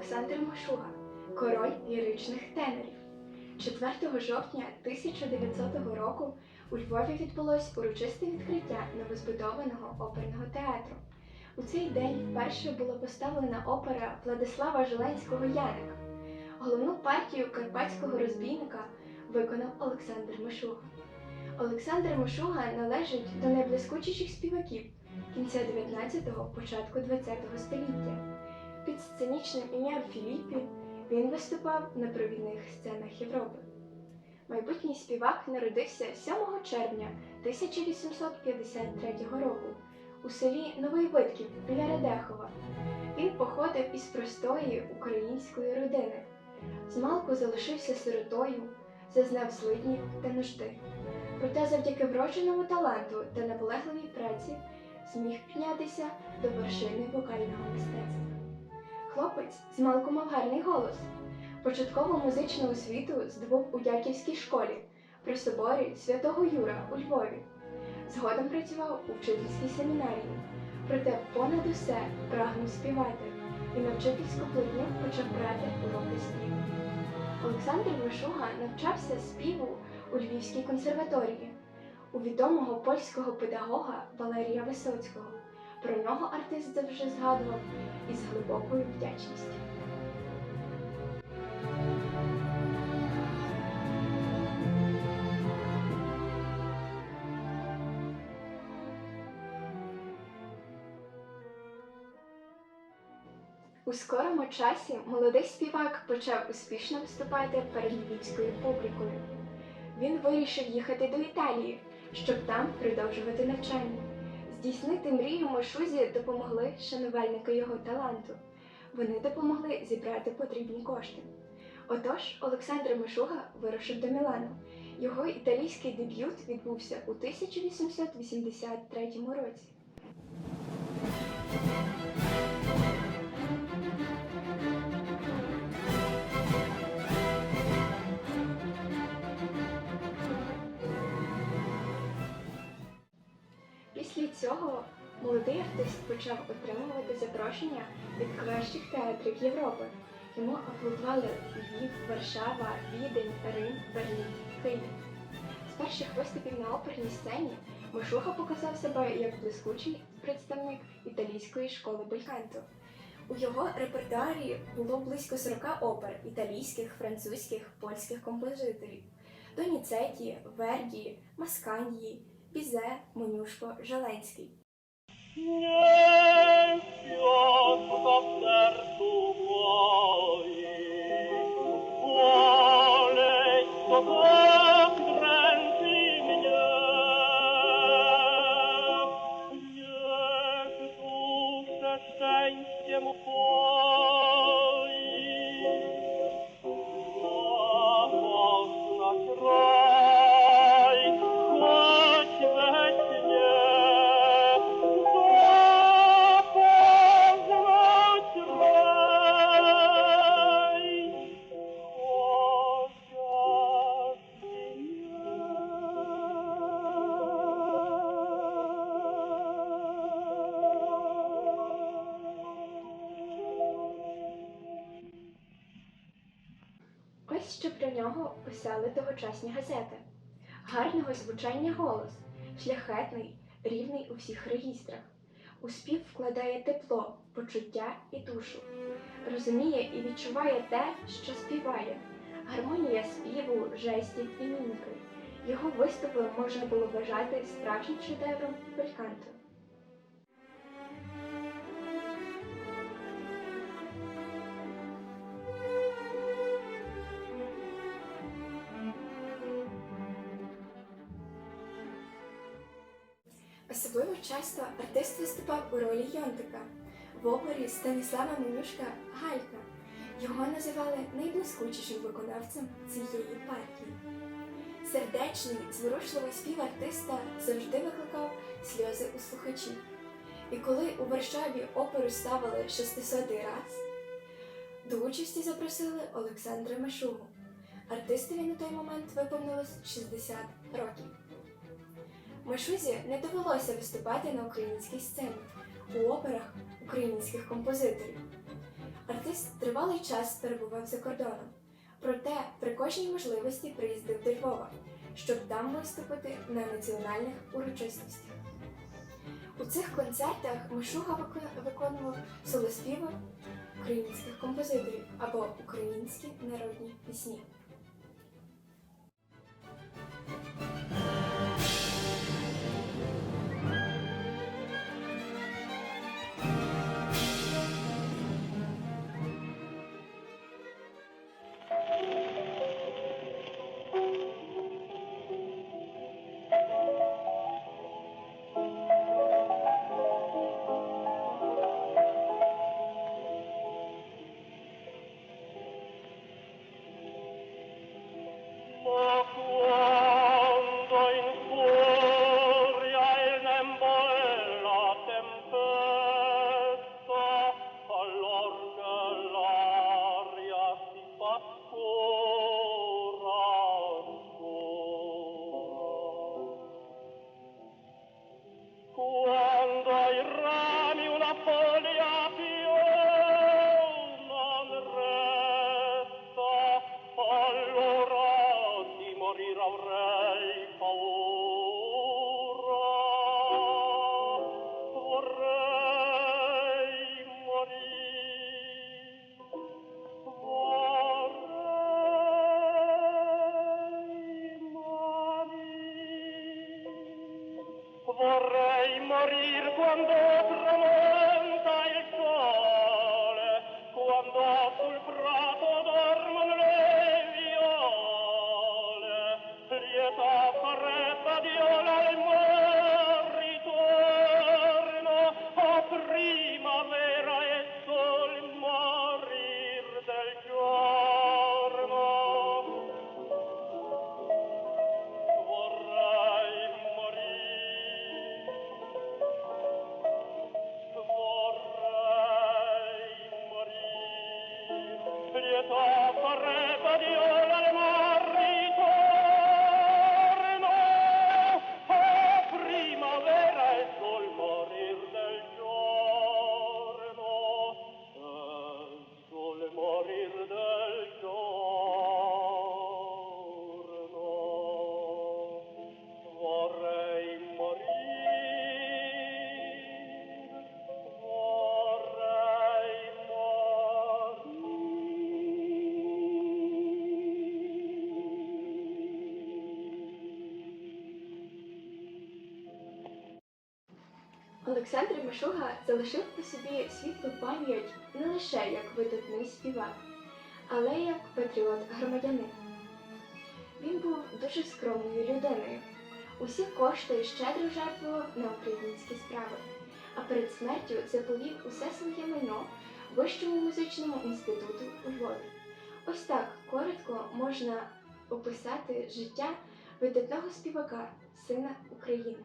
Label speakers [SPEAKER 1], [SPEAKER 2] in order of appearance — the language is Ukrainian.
[SPEAKER 1] Олександр Машуга, король ліричних тенорів. 4 жовтня 1900 року у Львові відбулось урочисте відкриття новозбудованого оперного театру. У цей день вперше була поставлена опера Владислава Желенського Яник. Головну партію карпатського розбійника виконав Олександр Машуга. Олександр Машуга належить до найблискучіших співаків кінця 19-го, початку 20-го століття. Під сценічним ім'ям Філіппі він виступав на провідних сценах Європи. Майбутній співак народився 7 червня 1853 року у селі Новий Витків біля Радехова. Він походив із простої української родини. Змалку залишився сиротою, зазнав злиднів та нужди. Проте завдяки вродженому таланту та наполегливій праці зміг піднятися до вершини вокального мистецтва. Хлопець змалку мав гарний голос. Початкову музичну освіту здобув у Яківській школі при соборі святого Юра у Львові. Згодом працював у вчительській семінарії, проте понад усе прагнув співати і на вчительську плотню почав брати уроки співу. Олександр Вишуга навчався співу у Львівській консерваторії у відомого польського педагога Валерія Висоцького. Про нього артист завжди згадував із глибокою вдячністю. У скорому часі молодий співак почав успішно виступати перед львівською публікою. Він вирішив їхати до Італії, щоб там продовжувати навчання. Здійснити мрію Машузі допомогли шанувальники його таланту. Вони допомогли зібрати потрібні кошти. Отож, Олександр Мишуга вирушив до Мілану. Його італійський дебют відбувся у 1883 році. Цього молодий артист почав отримувати запрошення від кращих театрів Європи. Йому аплодували Львів, Варшава, Відень, Рим, Берлін, Київ. З перших виступів на оперній сцені Мишуха показав себе як блискучий представник італійської школи бельканту. У його репертуарі було близько 40 опер італійських, французьких, польських композиторів Доніцеті, Верді, Масканьї, Бізе, Монюшко, Жаленський.
[SPEAKER 2] Nie światło w sercu moim,
[SPEAKER 1] що про нього писали тогочасні газети. Гарного звучання голос, шляхетний, рівний у всіх регістрах. У спів вкладає тепло, почуття і душу. Розуміє і відчуває те, що співає. Гармонія співу, жестів і міміки. Його виступи можна було вважати справжнім шедевром бельканту. Особливо часто артист виступав у ролі Йонтика в опері Станіслава Менюшка Галька. Його називали найблискучішим виконавцем цієї партії. Сердечний, зворушливий спів артиста завжди викликав сльози у слухачів. І коли у Варшаві оперу ставили 600 раз, до участі запросили Олександра Мишугу. Артистові на той момент виповнилось 60 років. Машузі не довелося виступати на українській сцені у операх українських композиторів. Артист тривалий час перебував за кордоном, проте при кожній можливості приїздив до Львова, щоб там виступити на національних урочистостях. У цих концертах Мишуга виконував солоспіви українських композиторів або українські народні пісні.
[SPEAKER 2] cuando soul.
[SPEAKER 1] Олександр Мишуга залишив по собі світлу пам'ять не лише як видатний співак, але як патріот-громадянин. Він був дуже скромною людиною. Усі кошти щедро жертвував на українські справи, а перед смертю заповів усе своє майно Вищому музичному інституту у Львові. Ось так коротко можна описати життя видатного співака, сина України.